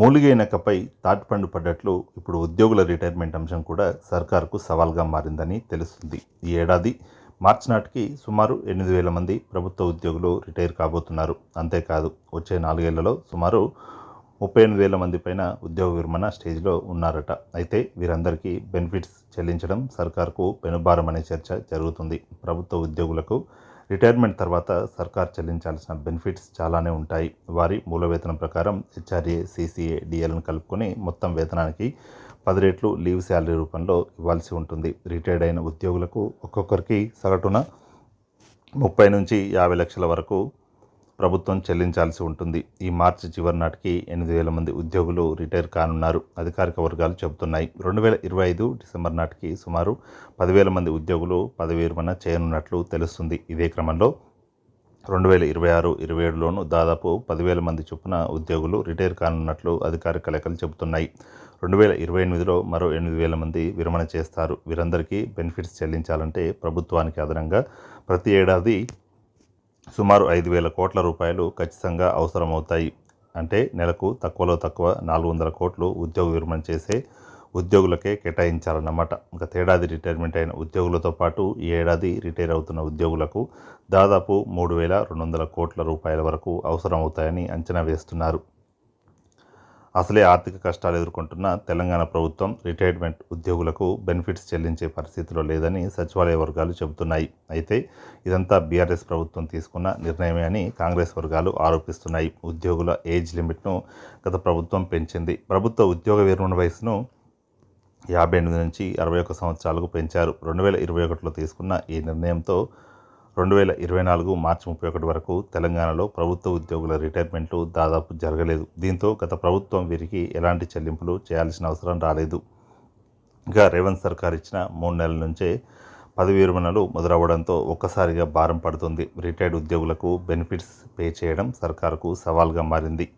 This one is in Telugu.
మూలిగైనకపై తాటిపండు పడ్డట్లు ఇప్పుడు ఉద్యోగుల రిటైర్మెంట్ అంశం కూడా సర్కార్కు సవాల్గా మారిందని తెలుస్తుంది. ఈ ఏడాది మార్చి నాటికి సుమారు ఎనిమిది వేల మంది ప్రభుత్వ ఉద్యోగులు రిటైర్ కాబోతున్నారు. అంతేకాదు వచ్చే నాలుగేళ్ళలో సుమారు ముప్పై ఎనిమిది వేల మంది పైన ఉద్యోగ విరమణ స్టేజ్లో ఉన్నారట. అయితే వీరందరికీ బెనిఫిట్స్ చెల్లించడం సర్కార్కు పెనుభారం అనే చర్చ జరుగుతుంది. ప్రభుత్వ ఉద్యోగులకు రిటైర్మెంట్ తర్వాత సర్కార్ చెల్లించాల్సిన బెనిఫిట్స్ చాలానే ఉంటాయి. వారి మూల వేతనం ప్రకారం హెచ్ఆర్ఏ సీసీఏ డిఎల్ను కలుపుకొని మొత్తం వేతనానికి పది రేట్లు లీవ్ శాలరీ రూపంలో ఇవ్వాల్సి ఉంటుంది. రిటైర్డ్ అయిన ఉద్యోగులకు ఒక్కొక్కరికి సగటున ముప్పై నుంచి యాభై లక్షల వరకు ప్రభుత్వం చెల్లించాల్సి ఉంటుంది. ఈ మార్చి చివరి నాటికి ఎనిమిది వేల మంది ఉద్యోగులు రిటైర్ కానున్నారు. అధికారిక వర్గాలు చెబుతున్నాయి. రెండు వేల ఇరవై ఐదు డిసెంబర్ నాటికి సుమారు పదివేల మంది ఉద్యోగులు పదవి విరమణ చేయనున్నట్లు తెలుస్తుంది. ఇదే క్రమంలో రెండు వేల ఇరవై ఆరు ఇరవై ఏడులోనూ దాదాపు పదివేల మంది చొప్పున ఉద్యోగులు రిటైర్ కానున్నట్లు అధికారిక లెక్కలు చెబుతున్నాయి. రెండు వేల ఇరవై ఎనిమిదిలో మరో ఎనిమిది వేల మంది విరమణ చేస్తారు. వీరందరికీ బెనిఫిట్స్ చెల్లించాలంటే ప్రభుత్వానికి అదనంగా ప్రతి ఏడాది సుమారు ఐదు వేల కోట్ల రూపాయలు ఖచ్చితంగా అవసరమవుతాయి. అంటే నెలకు తక్కువలో తక్కువ నాలుగు వందల కోట్లు ఉద్యోగ విరమణ చేసే ఉద్యోగులకే కేటాయించాలన్నమాట. ఇంకా తేడాది రిటైర్మెంట్ అయిన ఉద్యోగులతో పాటు ఈ ఏడాది రిటైర్ అవుతున్న ఉద్యోగులకు దాదాపు మూడు వేల రెండు వందల కోట్ల రూపాయల వరకు అవసరం అవుతాయని అంచనా వేస్తున్నారు. అసలే ఆర్థిక కష్టాలు ఎదుర్కొంటున్న తెలంగాణ ప్రభుత్వం రిటైర్మెంట్ ఉద్యోగులకు బెనిఫిట్స్ చెల్లించే పరిస్థితిలో లేదని సచివాలయ వర్గాలు చెబుతున్నాయి. అయితే ఇదంతా బీఆర్ఎస్ ప్రభుత్వం తీసుకున్న నిర్ణయమే అని కాంగ్రెస్ వర్గాలు ఆరోపిస్తున్నాయి. ఉద్యోగుల ఏజ్ లిమిట్ను గత ప్రభుత్వం పెంచింది. ప్రభుత్వ ఉద్యోగ విరమణ వయసును యాభై ఎనిమిది నుంచి అరవై ఒక్క సంవత్సరాలకు పెంచారు. రెండు వేల ఇరవై ఒకటిలో తీసుకున్న ఈ నిర్ణయంతో రెండు వేల ఇరవై నాలుగు మార్చి ముప్పై ఒకటి వరకు తెలంగాణలో ప్రభుత్వ ఉద్యోగుల రిటైర్మెంట్లు దాదాపు జరగలేదు. దీంతో గత ప్రభుత్వం వీరికి ఎలాంటి చెల్లింపులు చేయాల్సిన అవసరం రాలేదు. ఇక రేవంత్ సర్కార్ ఇచ్చిన మూడు నెలల నుంచే పదవి విరమణలు మొదలవ్వడంతో ఒక్కసారిగా భారం పడుతుంది. రిటైర్డ్ ఉద్యోగులకు బెనిఫిట్స్ పే చేయడం సర్కారుకు సవాల్గా మారింది.